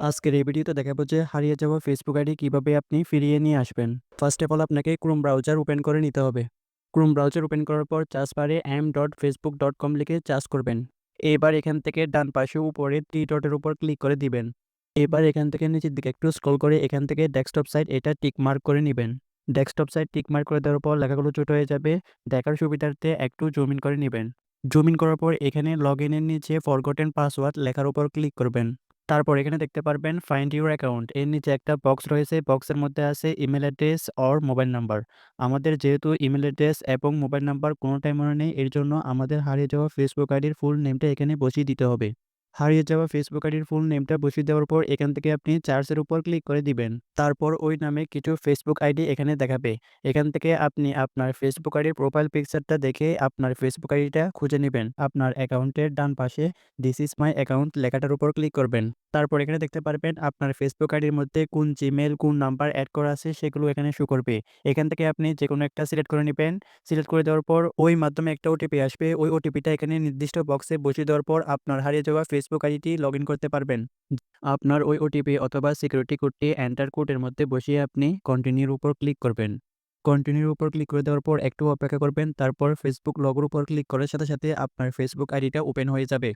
আজকের এই ভিডিওতে দেখাবো যে হারিয়ে যাওয়া ফেসবুক আইডি কীভাবে আপনি ফিরিয়ে নিয়ে আসবেন। ফার্স্ট অফ অল আপনাকে ক্রোম ব্রাউজার ওপেন করে নিতে হবে। ক্রোম ব্রাউজার ওপেন করার পর চার্জ বারে m dot Facebook dot com লিখে চার্জ করবেন। এবার এখান থেকে ডান পাশে উপরে টি ডটের উপর ক্লিক করে দিবেন। এবার এখান থেকে নিচের দিকে একটু স্ক্রল করে এখান থেকে ডেস্কটপ সাইট এটা টিক মার্ক করে নেবেন। ডেস্কটপ সাইট টিক মার্ক করে দেওয়ার পর লেখাগুলো ছোট হয়ে যাবে। দেখার সুবিধার্থে একটু জুম ইন করে নেবেন। জুম ইন করার পর এখানে লগ ইনের নিচে ফরগটেন পাসওয়ার্ড লেখার উপর ক্লিক করবেন। তারপর এখানে দেখতে পারবেন ফাইন্ড ইউর অ্যাকাউন্ট এর নিচে একটা বক্স রয়েছে বক্সের মধ্যে আছে email address or mobile number আমাদের যেহেতু ইমেল অ্যাড্রেস এবং মোবাইল নাম্বার কোনোটাই মনে নেই, এর জন্য আমাদের হারিয়ে যাওয়া ফেসবুক আইডির ফুল নেমটা এখানে বসিয়ে দিতে হবে। হারিয়ে যাওয়া ফেসবুক আইডির ফুল নেমটা বসিয়ে দেওয়ার পর এখান থেকে আপনি চার্জের উপর ক্লিক করে দিবেন। তারপর ওই নামে কিছু ফেসবুক আইডি এখানে দেখাবে। এখান থেকে আপনি আপনার ফেসবুক আইডির প্রোফাইল পিকচারটা দেখে আপনার ফেসবুক আইডিটা খুঁজে নেবেন। আপনার অ্যাকাউন্টের ডান পাশে দিস ইজ মাই অ্যাকাউন্ট লেখাটার উপর ক্লিক করবেন। তারপর এখানে দেখতে পারবেন আপনার ফেসবুক আইডির মধ্যে কোন জিমেল কোন নাম্বার অ্যাড করা আছে সেগুলো এখানে শো করবে। এখান থেকে আপনি যে কোনো একটা সিলেক্ট করে নেবেন। সিলেক্ট করে দেওয়ার পর ওই মাধ্যমে একটা ওটিপি আসবে। ওই ওটিপিটা এখানে নির্দিষ্ট বক্সে বসিয়ে দেওয়ার পর আপনার হারিয়ে যাওয়া ফেসবুক আইডিটি লগ করতে পারবেন। আপনার ওই ওটিপি অথবা সিকিউরিটি কোডটি এন্টার কোডের মধ্যে বসিয়ে আপনি কন্টিনিউর উপর ক্লিক করবেন। কন্টিনিউর উপর ক্লিক করে দেওয়ার পর একটু অপেক্ষা করবেন, তারপর ফেসবুক লগের উপর ক্লিক করার সাথে সাথে আপনার ফেসবুক আইডিটা ওপেন হয়ে যাবে।